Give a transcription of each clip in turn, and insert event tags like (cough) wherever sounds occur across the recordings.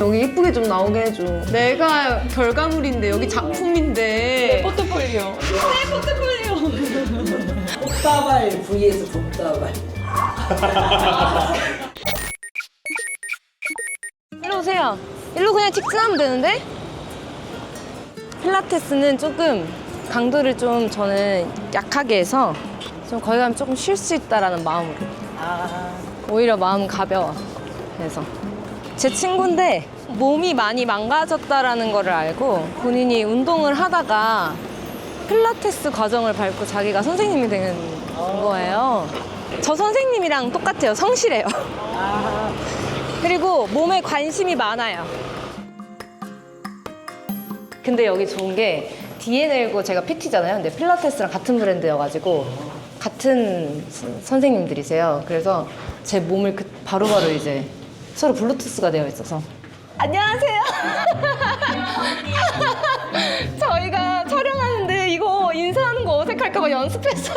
여기 예쁘게 좀 나오게 해줘. 내가 결과물인데 여기 작품인데. 포트폴리오. 복다발 vs 복다발. 일로 오세요. 일로 그냥 직진하면 되는데? 필라테스는 조금 강도를 좀 저는 약하게 해서 좀 거기 가면 조금 쉴 수 있다라는 마음으로. 오히려 마음 가벼워. 그래서 제 친구인데 몸이 많이 망가졌다라는 거를 알고 본인이 운동을 하다가 필라테스 과정을 밟고 자기가 선생님이 되는 거예요. 저 선생님이랑 똑같아요. 성실해요. (laughs) 그리고 몸에 관심이 많아요. 근데 여기 좋은 게 DNL고 제가 PT잖아요. 근데 필라테스랑 같은 브랜드여가지고 같은 선- 선생님들이세요. 그래서 제 몸을 그 바로바로 이제 서로 블루투스가 되어 있어서 안녕하세요. (laughs) 저희가 촬영하는데 이거 인사하는 거 어색할까봐 연습했어요.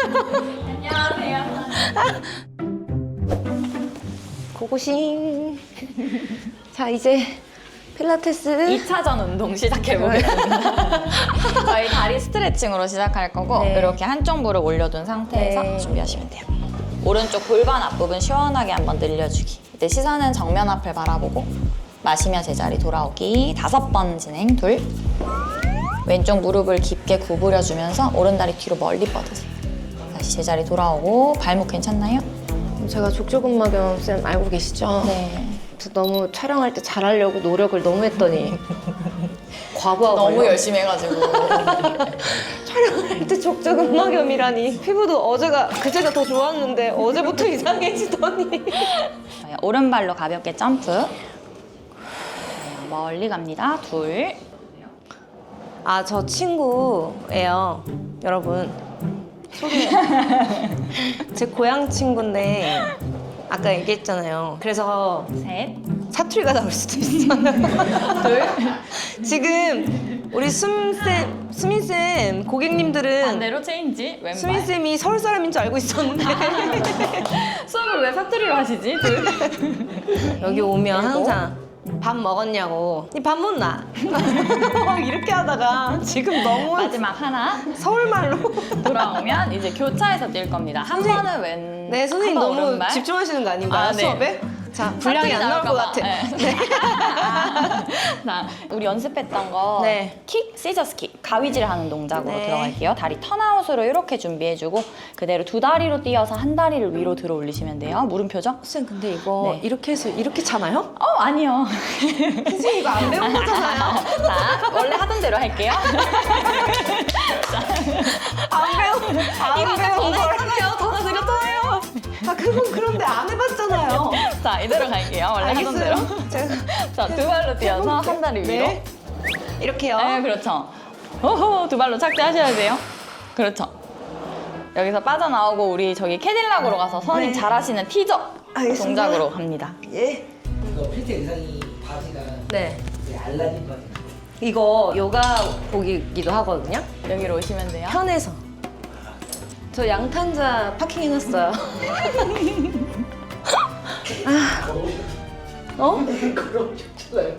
고고싱. (laughs) 자, 이제 필라테스. 2차전 운동 시작해보겠습니다. (laughs) 저희 다리 스트레칭으로 시작할 거고 네. 이렇게 한쪽 무릎 올려둔 상태에서 네. 준비하시면 돼요. 오른쪽 골반 앞부분 시원하게 한번 늘려주기. 이때 시선은 정면 앞을 바라보고 마시며 제자리 돌아오기. 다섯 번 진행. 둘. 왼쪽 무릎을 깊게 구부려주면서 오른다리 뒤로 멀리 뻗으세요. 다시 제자리 돌아오고 발목 괜찮나요? 제가 족저근막염 쌤 알고 계시죠? 네. 저 너무 촬영할 때 잘하려고 노력을 너무 했더니 (laughs) 과부하 너무. 열심히 해가지고 (laughs) 촬영할 때 족저근막염이라니 피부도 어제가 그제가 더 좋았는데 어제부터 (laughs) 이상해지더니. 오른발로 가볍게 점프. 네, 멀리 갑니다. 둘. 아 저 친구예요 여러분 소개 (laughs) 제 고향 친구인데 아까 얘기했잖아요 그래서 셋. 사투리가 나올 수도 있어요 (laughs) 둘. 지금 우리 수민쌤 수민쌤 고객님들은 반대로 체인지. 왼발. 수민쌤이 서울 사람인 줄 알고 있었는데 (laughs) 수업을 왜 사투리로 하시지? 둘. 여기 오면 항상 밥 먹었냐고 니밥 못 나 (laughs) 막 이렇게 하다가 지금 너무 마지막 하나. 서울말로 (laughs) 돌아오면 이제 교차해서 뛸 겁니다. 한. 번은 왼. 네 선생님 너무 오른발. 집중하시는 거 아닌가요 아, 네. 수업에? 자 분량이 안 나올 것 같아 네. (laughs) 자, 우리 연습했던 거. 네. 킥, 시저스 킥. 가위질 하는 동작으로 네. 들어갈게요. 다리 턴아웃으로 이렇게 준비해주고 그대로 두 다리로 뛰어서 한 다리를 위로 들어 올리시면 돼요. 물음표죠? 쌤 근데 이거 네. 이렇게 해서 이렇게 차나요? 어, 아니요. (laughs) 선생님 이거 안 배운 거잖아요 (laughs) 자, 원래 하던 대로 할게요. 안 배운 안 이거 배운 전에 걸 했잖아요. 전화 드렸잖아요. 아 그건 그런데 안 해봤잖아요 (laughs) 자, 이대로 갈게요. 원래 하던 대로. 알겠어요? 제가 (laughs) 자, 두 발로 뛰어서 한 다리 위로. 네. 이렇게요 네, 그렇죠. 호호, 두 발로 착지하셔야 돼요. 그렇죠. 여기서 빠져나오고 우리 저기 캐딜락으로 가서 선생님 네. 잘 하시는 티저 알겠습니다. 동작으로 갑니다. 예. 이거 필터 의상이 바지가 네 이제 알라딘 바지. 이거 요가 복이기도 하거든요 여기로 오시면 돼요. 편해서 저 양탄자 파킹해놨어요 (laughs) 아. 어? 그럼 좋잖아요.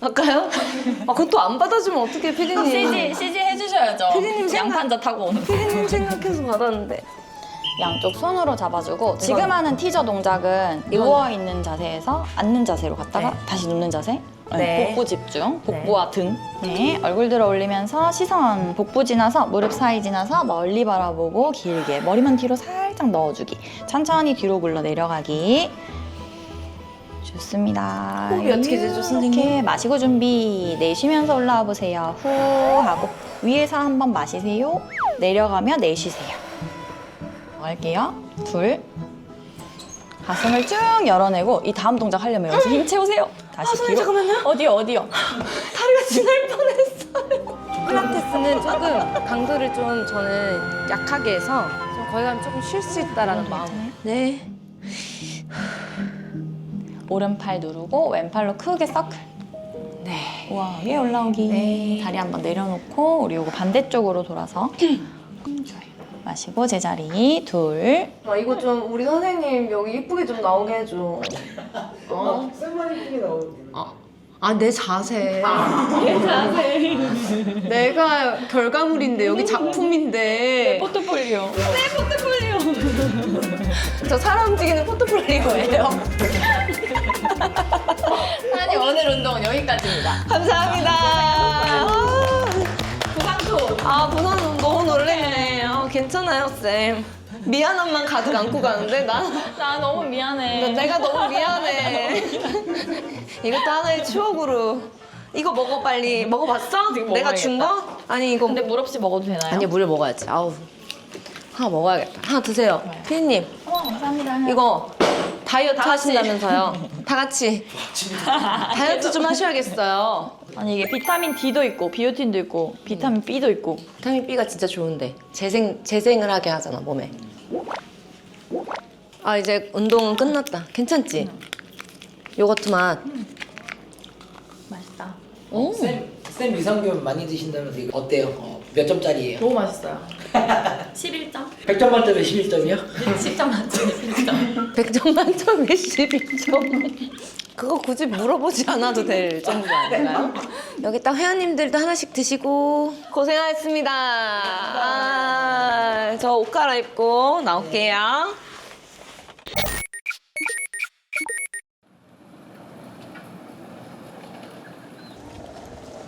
아까요? 아또안 받아주면 어떡해 피디님 CG, CG 해주셔야죠. 피디님 생각- 양판자 타고 오는 거. 피디님 생각해서 받았는데 양쪽 손으로 잡아주고 지금 하는 티저 동작은 누워 있는 자세에서 앉는 자세로 갔다가 네. 다시 눕는 자세. 네. 복부 집중, 복부와 등. 네, 얼굴 들어 올리면서 시선 복부 지나서 무릎 사이 지나서 멀리 바라보고 길게 머리만 뒤로 살짝 넣어주기. 천천히 뒤로 굴러 내려가기. 좋습니다. 호흡이 어떻게 되죠, 선생님? 이렇게 마시고 준비. 내쉬면서 올라와 보세요. 후 하고 위에서 한번 마시세요. 내려가며 내쉬세요. 할게요. 둘. 가슴을 쭉 열어내고 이 다음 동작 하려면 여기서 힘 채우세요. 다시 아, 선생님, 뒤로. 잠깐만요. 어디요, 어디요? (laughs) 다리가 지날 뻔했어요 필라테스는 조금 강도를 좀 저는 약하게 해서 좀 거기 가면 조금 쉴 수 있다라는 마음? 네 오른팔 누르고 왼팔로 크게 서클. 네. 우와, 위에 올라오기. 네. 다리 한번 내려놓고 우리 요거 반대쪽으로 돌아서. 음, 좋아요. 마시고 제자리 둘. 아, 이거 좀 우리 선생님 여기 이쁘게 좀 나오게 해줘. 어? 쌤만 이쁘게 나오는데. 아, 내 자세. (laughs) 내 자세. 내가 결과물인데, 여기 작품인데. 포트폴리오. 저 사람 움직이는 포트폴리오예요. (laughs) 아니 오늘 운동은 여기까지입니다. 감사합니다. 괜찮아요, 쌤. 미안함만 가득 안고 가는데, 나. 나 너무 미안해. 내가 (laughs) 너무 미안해. 이것도 하나의 추억으로. 이거 먹어 빨리. 먹어봤어? 내가 준 거? 아니 이거. 근데 물 없이 먹어도 되나요? 아니 물을 먹어야지. 아우. 하나 먹어야겠다. 하나 드세요. 피디님 어, 감사합니다. 이거 다이어트. 하신다면서요? (laughs) 다 같이. 다이어트 좀 하셔야겠어요. 아니 이게 비타민 D도 있고 비오틴도 있고 비타민 B도 있고 비타민 B가 진짜 좋은데 재생 재생을 하게 하잖아 몸에. 아 이제 운동은 끝났다. 괜찮지? 요거트 맛. 맛있다. 오. 쌤, 쌤 유산균 많이 드신다면서 이거 어때요? 어, 몇 점짜리예요? 너무 맛있어요. (laughs) 11점? 100점 만점에 11점이요? 10점 만점에 11점. 100점 (laughs) 만점에 12점. 그거 굳이 물어보지 않아도 될 정도 아닌가요? 여기 딱 회원님들도 하나씩 드시고 고생하셨습니다. 아, 저 옷 갈아입고 나올게요.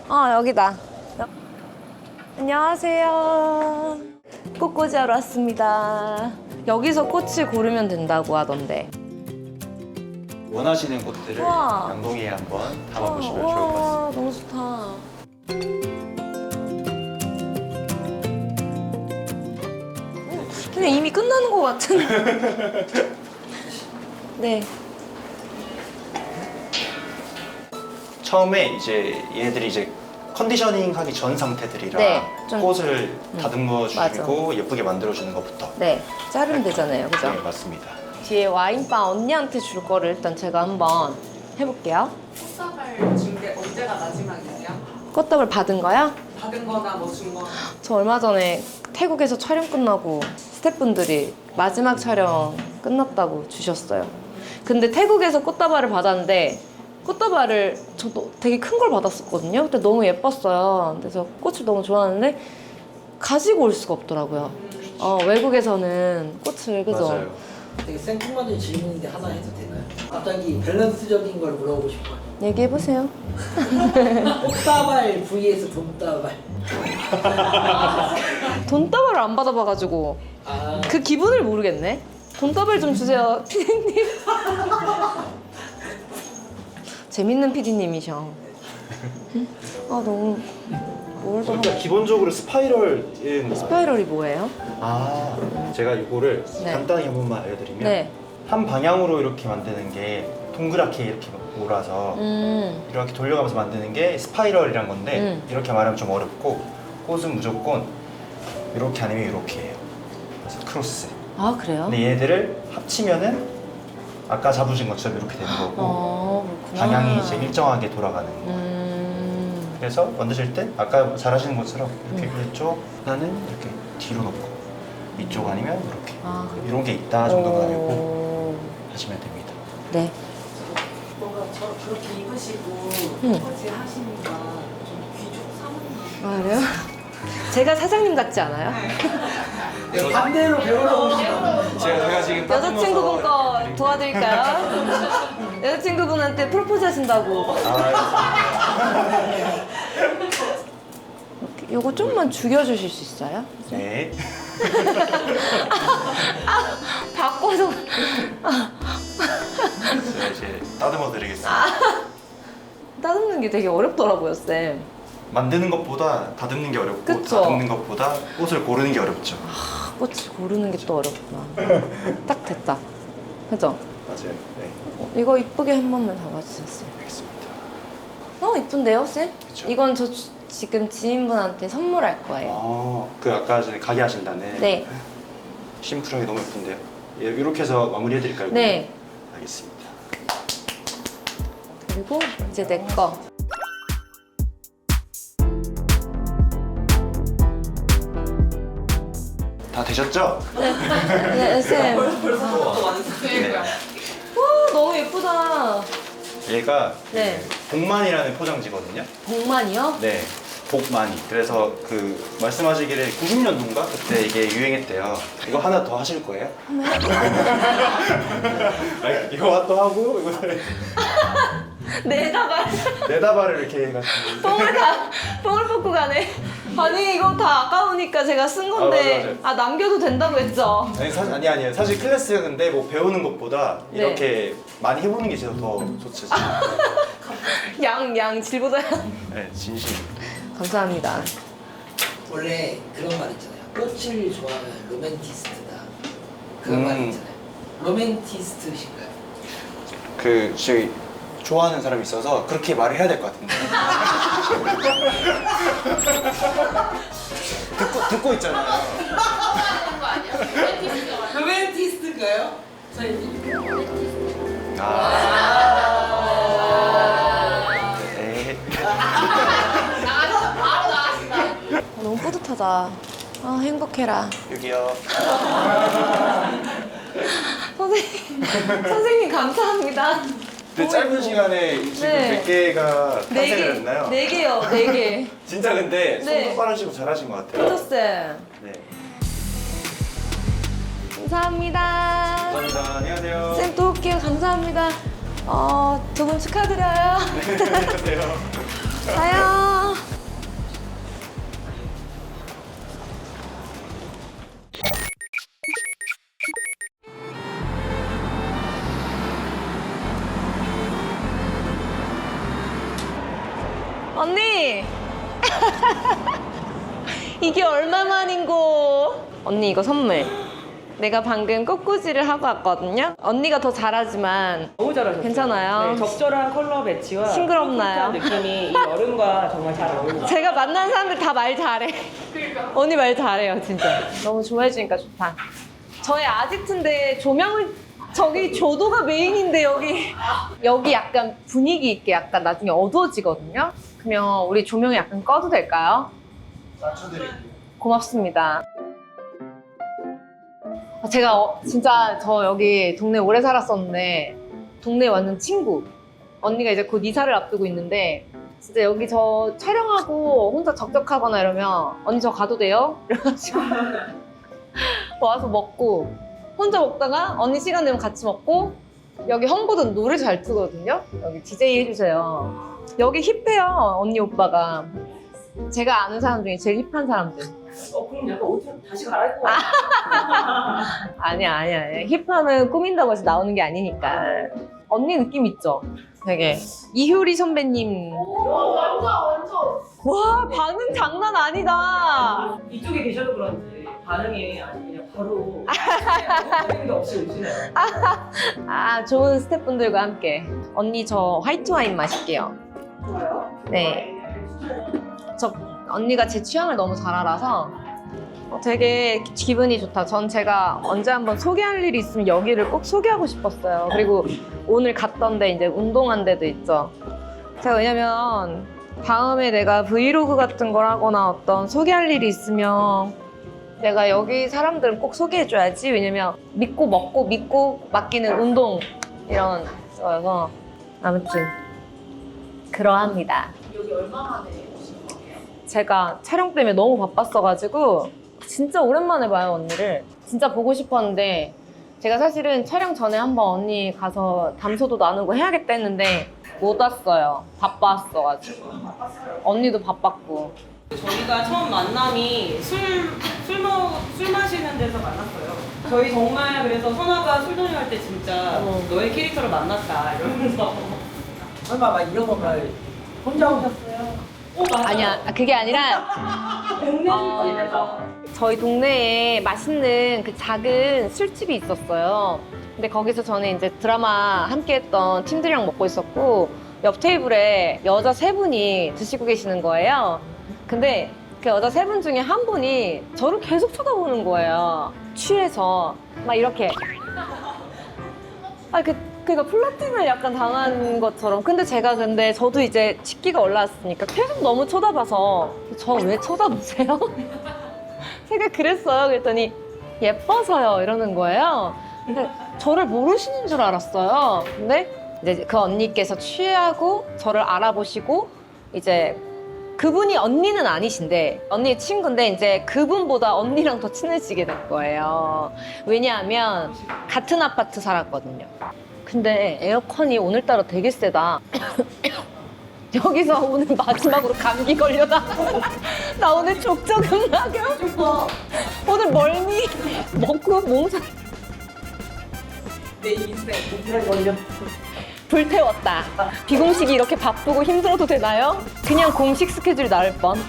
아, 여기다. 안녕하세요. 꽃꽂이하러 왔습니다. 여기서 꽃을 고르면 된다고 하던데. 원하시는 꽃들을 우와. 양동이에 한번 담아보시면 좋을 것 같습니다. 와, 너무 좋다. 근데 이미 끝나는 것 같은. (laughs) 네. 처음에 이제 얘네들이 이제 컨디셔닝 하기 전 상태들이라 네, 좀- 꽃을 다듬어 주시고 예쁘게 만들어 주는 것부터 네. 자르면 되잖아요. 그죠? 네 맞습니다. 뒤에 와인바 언니한테 줄 거를 일단 제가 한번 해볼게요. 꽃다발 준게 언제가 마지막이세요? 꽃다발 받은 거야? 받은 거나 뭐 준 거나 저 얼마 전에 태국에서 촬영 끝나고 스태프분들이 마지막 촬영 끝났다고 주셨어요. 근데 태국에서 꽃다발을 받았는데 꽃다발을 저도 되게 큰 걸 받았었거든요. 그때 너무 예뻤어요. 그래서 꽃을 너무 좋아하는데 가지고 올 수가 없더라고요. 어, 외국에서는 꽃을 그죠? 맞아요. 되게 생뚱맞은 질문인데 하나 해도 되나요? 갑자기 밸런스적인 걸 물어보고 싶어요. 얘기해 보세요. 꽃다발 (laughs) vs 돈다발. (laughs) 돈다발을 안 받아봐가지고 아, 그 기분을 모르겠네. 돈다발 좀 주세요, 피디님. (laughs) 재밌는 피디님이셔. 응? 아 너무 뭘 더. 그러니까 기본적으로 스파이럴은 스파이럴이 뭐예요? 아 제가 이거를 네. 간단히 한 번만 알려드리면 네. 한 방향으로 이렇게 만드는 게 동그랗게 이렇게 몰아서 음. 이렇게 돌려가면서 만드는 게 스파이럴이란 건데 음. 이렇게 말하면 좀 어렵고 꽃은 무조건 이렇게 아니면 이렇게 해요. 그래서 크로스. 아 그래요? 근데 얘들을 합치면은 아까 잡으신 것처럼 이렇게 되는 거고 어 그렇구나. 방향이 이제 일정하게 돌아가는 거예요. 음. 그래서 만드실 때 아까 잘 하시는 것처럼 이렇게 이쪽 하나는 이렇게 뒤로 놓고 이쪽 아니면 이렇게 아. 이런 게 있다 정도가 알고 오. 하시면 됩니다. 네. 뭔가 저 그렇게 입으시고 응. 꽃꽂이 하시니까 좀 귀족 사모님 아 그래요? 제가 사장님 같지 않아요? 네, 반대로 배우러 오시나 제가, 제가 지금 여자친구분 거 도와드릴까요? (laughs) 여자친구분한테 프로포즈 하신다고. 이렇게 요거 좀만 죽여주실 수 있어요? 네. 바꿔서. 제가 이제 따듬어 드리겠습니다. 따듬는 게 되게 어렵더라고요, 쌤. 만드는 것보다 다듬는 게 어렵고 그쵸? 다듬는 것보다 꽃을 고르는 게 어렵죠. 아, 꽃을 고르는 게 또 어렵구나. 딱 됐다. 그죠? 맞아요. 네. 어, 이거 이쁘게 한 번만 잡아주셨어요. 알겠습니다. 어, 이쁜데요, 쌤? 그쵸. 이건 저 주- 지금 지인분한테 선물할 거예요. 어, 그 아까 전에 가게 하신다네. 네. 심플하게 너무 예쁜데요. 예, 이렇게 해서 마무리해 드릴까요? 네. 알겠습니다. 그리고 이제 내 거. 다 되셨죠? 네, 쌤. 벌써부터 완성이고요. 네. 와, 너무 예쁘다. 얘가 네. 복만이라는 포장지거든요. 복만이요? 네. 복만이. 그래서 그 말씀하시기를 90년도인가 그때 이게 유행했대요. 이거 하나 더 하실 거예요? (laughs) 아니, 이거 또 하고 이거 (laughs) 내다가 네다발을 이렇게 해가지고. 똥을 다 똥을 뽑고 가네. 아니 이거 다 아까우니까 제가 쓴 건데 맞아, 맞아. 아 남겨도 된다고 했죠. 아니 사실 아니 아니에요. 사실 클래스가 근데 뭐 배우는 것보다 네. 이렇게 많이 해보는 게 진짜 더 좋죠. 진짜. (laughs) (laughs) 양 양 질보다 네, 진심. 감사합니다. 원래 그런 말 있잖아요. 꽃을 좋아하면 로맨티스트다. 그런 음. 말 있잖아요. 로맨티스트신가요? 그 저기 좋아하는 사람이 있어서 그렇게 말을 해야 될 것 같은데. (laughs) 듣고 듣고 있잖아요. 로맨티스트인가요? 선생님. 아. 뿌듯하다. 아 행복해라. 여기요. (laughs) 선생님 선생님 감사합니다. 근데 짧은 시간에 지금 네. 몇 개가 네 탄생을 개, 했나요? 네 개요, 네 개. (laughs) 진짜 근데 네. 손도 빠르시고 잘하신 것 같아요. 포토 쌤, 네. 감사합니다. 감사합니다. 안녕하세요. 쌤 또 올게요. 감사합니다. 어, 두 분 축하드려요. 안녕하세요. (laughs) 가요. 언니! (laughs) 이게 얼마만인고? 언니 이거 선물. 내가 방금 꽃꽂이를 하고 왔거든요. 언니가 더 잘하지만 너무 잘하셨어요. 괜찮아요? 네, 적절한 컬러 배치와 싱그럽나요? 풋풋한 느낌이 이 여름과 정말 잘 어울려요. 제가 만난 사람들 다 말 잘해. 언니 말 잘해요, 진짜. 너무 좋아해 주니까 좋다. 저의 아지트인데 조명을 저기 조도가 메인인데 여기 여기 약간 분위기 있게 약간 나중에 어두워지거든요. 그러면 우리 조명 약간 꺼도 될까요? 맞춰드릴게요. 고맙습니다. 아, 제가 어- 진짜 저 여기 동네 오래 살았었는데 동네 완전 친구. 언니가 이제 곧 이사를 앞두고 있는데 진짜 여기 저 촬영하고 혼자 적적하거나 이러면 언니 저 가도 돼요? (laughs) 이래가지고 (laughs) 와서 먹고 혼자 먹다가 언니 시간 되면 같이 먹고 여기 홍보도 노래 잘 트거든요. 여기 DJ 해주세요. 여기 힙해요 언니 오빠가. 제가 아는 사람 중에 제일 힙한 사람들. 어, 그럼 약간 옷좀 다시 갈아입고 (laughs) 와. 아니야, 아니야. 아니야. 힙함은 꾸민다고 해서 나오는 게 아니니까. 언니 느낌 있죠? 되게. 이효리 선배님. 완전 완전. 와, 반응 장난 아니다. 이쪽에 계셔도 그런지 반응이 아주 그냥 바로 게 없이 오시네요. (laughs) 아, 좋은 스태프분들과 함께. 언니, 저 화이트 와인 마실게요. 네. 저 언니가 제 취향을 너무 잘 알아서 어, 되게 기분이 좋다. 전 제가 언제 한번 소개할 일이 있으면 여기를 꼭 소개하고 싶었어요. 그리고 오늘 갔던 데 이제 운동한 데도 있죠. 제가 왜냐면 다음에 내가 브이로그 같은 걸 하거나 어떤 소개할 일이 있으면 내가 여기 사람들은 꼭 소개해줘야지. 왜냐면 믿고 먹고 믿고 맡기는 운동 이런 거여서 아무튼 그러합니다. 여기 얼마 만에 오신 거예요? 제가 촬영 때문에 너무 바빴어가지고 진짜 오랜만에 봐요 언니를 진짜 보고 싶었는데 제가 사실은 촬영 전에 한번 언니 가서 담소도 나누고 해야겠다 했는데 못 왔어요 바빴어가지고 언니도 바빴고 저희가 처음 만남이 술, 술, 먹, 술 마시는 데서 만났어요. 저희 정말 그래서 선아가 술동이 할때 진짜 어. 너의 캐릭터를 만났다 이러면서 설마 막 이런 거말 혼자 오셨어요? 오 맞아. 아니야 그게 아니라 동네 어. 저희 동네에 맛있는 그 작은 술집이 있었어요. 근데 거기서 저는 이제 드라마 함께 했던 팀들이랑 먹고 있었고, 옆 테이블에 여자 세 분이 드시고 계시는 거예요. 근데 그 여자 세 분 중에 한 분이 저를 계속 쳐다보는 거예요. 취해서. 막 이렇게. 아, 그, 그니까 플러팅을 약간 당한 것처럼. 근데 제가 근데 저도 이제 식기가 올라왔으니까 계속 너무 쳐다봐서 저 왜 쳐다보세요? (laughs) 제가 그랬어요. 그랬더니 예뻐서요 이러는 거예요. 근데 저를 모르시는 줄 알았어요. 근데 이제 그 언니께서 취하고 저를 알아보시고 이제 그분이 언니는 아니신데 언니 친구인데 이제 그분보다 언니랑 더 친해지게 된 거예요. 왜냐하면 같은 아파트 살았거든요. 근데 에어컨이 오늘따라 되게 세다. (coughs) 여기서 오늘 마지막으로 감기 걸려다. (laughs) 나 오늘 족저근막염. (laughs) 오늘 멀미 먹고 몸살. 내 인생 공부를 걸려. 불태웠다. 비공식이 이렇게 바쁘고 힘들어도 되나요? 그냥 공식 스케줄이 나을 뻔.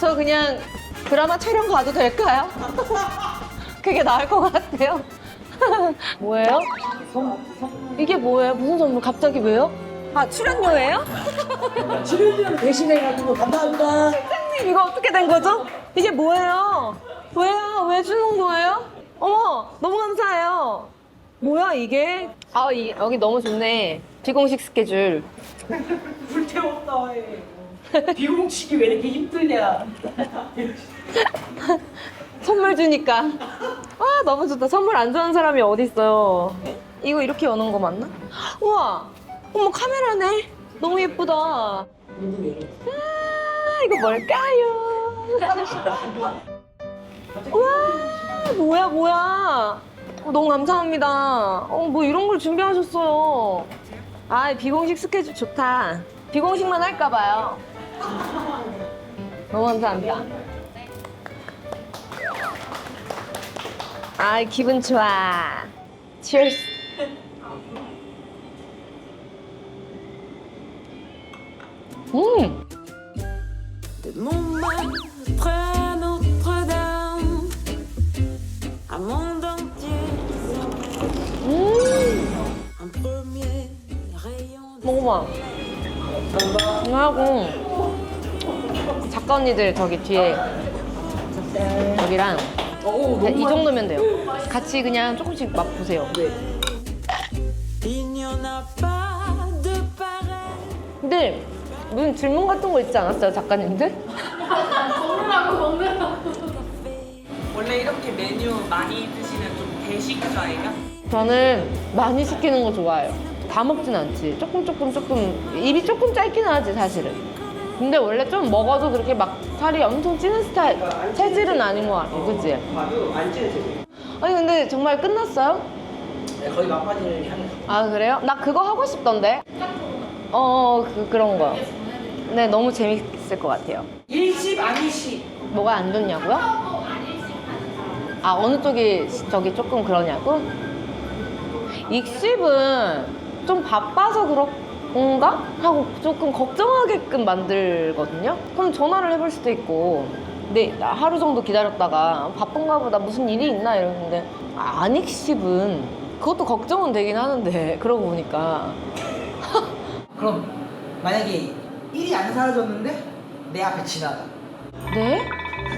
저 그냥 드라마 촬영 가도 될까요? (laughs) 그게 나을 것 같아요. (laughs) 뭐예요? 이게 뭐예요? 무슨 선물? 갑자기 왜요? 아, 출연료예요? 출연료 대신해가지고 감사합니다. 사장님, 이거 어떻게 된 거죠? 이게 뭐예요? 왜요? 왜 주는 거예요? 어머, 너무 감사해요. 뭐야, 이게? 아, 이, 여기 너무 좋네. 비공식 스케줄. (laughs) 불태웠다 해. 비공식이 왜 이렇게 힘드냐. (laughs) 선물 주니까. 아, 너무 좋다. 선물 안 좋아하는 사람이 어디 있어요? 이거 이렇게 여는 거 맞나? 우와, 어머 카메라네. 너무 예쁘다. 아, 이거 뭘까요? 와, 뭐야, 뭐야. 어, 너무 감사합니다. 어, 뭐 이런 걸 준비하셨어요. 아, 비공식 스케줄 좋다. 비공식만 할까봐요. 너무 감사합니다. 아 기분 좋아. Cheers. 음, de Montmartre Notre-Dame, un monde entier, un premier rayon de 먹어봐. 하고 작가 언니들 저기 뒤에 여기랑 이 정도면 돼요. 같이 그냥 조금씩 맛 보세요. Pareil. 근데 무슨 질문 같은 거 있지 않았어요, 작가님들? 원래 이렇게 메뉴 많이 드시는 좀 대식가예요? 저는 많이 시키는 거 좋아해요. 다 먹진 않지. 조금 조금 조금 입이 조금 짧긴 하지 사실은. 근데 원래 좀 먹어도 그렇게 막 살이 엄청 찌는 스타일 체질은 아닌 것 같아, 그치? 안 찌는지. 아니 근데 정말 끝났어요? 네, 거의 막바지를 향해. 아 그래요? 나 그거 하고 싶던데. 어, 그 그런 거. 네, 너무 재밌을 것 같아요. 일십 아니시. 뭐가 안 좋냐고요? 아 어느 쪽이 저기 조금 그러냐고? 익십은 좀 바빠서 그 런가? 하고 조금 걱정하게끔 만들거든요. 그럼 전화를 해볼 수도 있고. 근데 나 하루 정도 기다렸다가 바쁜가 보다 무슨 일이 있나 이러는데 아, 안 익십은 그것도 걱정은 되긴 하는데 (laughs) 그러고 보니까 (laughs) 그럼 만약에 일이 안 사라졌는데 내 앞에 지나가. 네?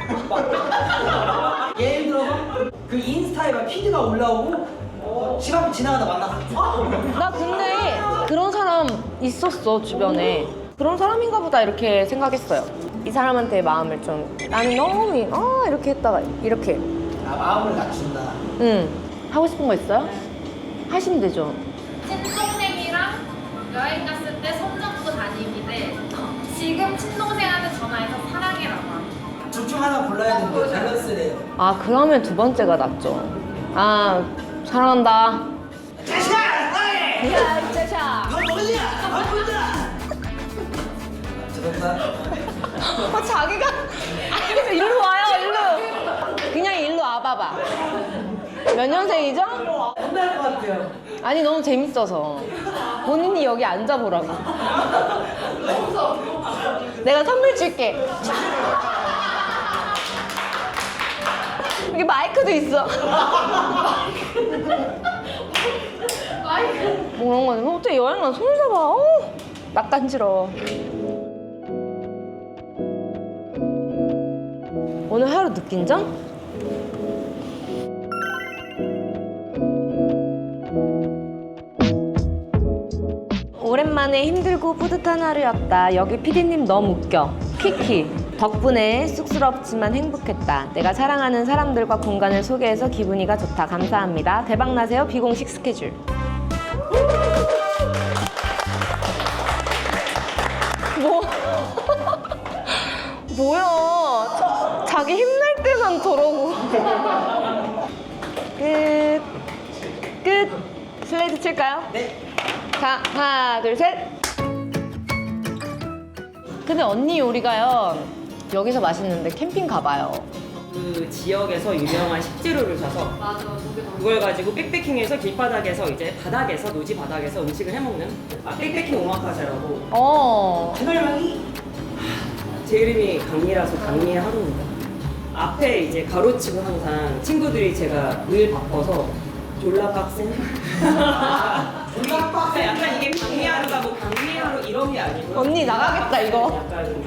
(laughs) 예를 들어서 그 인스타에 막 피드가 올라오고 어, 집 앞에 지나가다 만났어. 나 근데 그런 사람 있었어 주변에 그런 사람인가 보다 이렇게 생각했어요 이 사람한테 마음을 좀 나는 너무 이- 아 이렇게 했다가 이렇게 아 마음을 낮춘다. 응 하고 싶은 거 있어요? 하시면 되죠 친동생이랑 여행 갔을 때 손 잡고 다니기 대 지금 친동생한테 전화해서 사랑해라고 하기. 둘중 하나 골라야 되는데 밸런스래요. 아 그러면 두 번째가 낫죠 아 사랑한다! 사랑해! 야 이 자샤 너 뭐냐? 바쁘다! 죄송합니다. 어, 자기가 아니 일로 와요 일로 그냥 일로 와봐봐 몇 년생이죠? 혼날 것 같아요. 아니 너무 재밌어서 본인이 여기 앉아보라고 내가 선물 줄게 여기 마이크도 있어 (laughs) (laughs) 뭐 그런 거는 어떻게 여행 가서 손을 잡아 어, 낯간지러워 오늘 하루 느낀 점? 오랜만에 힘들고 뿌듯한 하루였다. 여기 피디님 너무 웃겨. 키키. 덕분에 쑥스럽지만 행복했다. 내가 사랑하는 사람들과 공간을 소개해서 기분이가 좋다. 감사합니다. 대박 나세요. 비공식 스케줄. 뭐야? 자, 자기 힘낼 때만 저러고. 끝. 끝. 슬레이트 칠까요? 네. 자, 하나, 둘, 셋. 근데 언니 요리가요. 여기서 맛있는데 캠핑 가봐요. 그 지역에서 유명한 식재료를 사서 그걸 가지고 백패킹해서 길바닥에서 이제 바닥에서 노지 바닥에서 음식을 해먹는 아 백패킹 오마카세라고 어. 그날만이 제 이름이 강미라서 강미의 하루입니다. 앞에 이제 가로치고 항상 친구들이 제가 늘 바빠서 졸라 빡센. 졸라 빡센. 약간 이게 강미 하루가 뭐 강미 하루 이런 게 아니고. 언니 나가겠다, 이거. 약간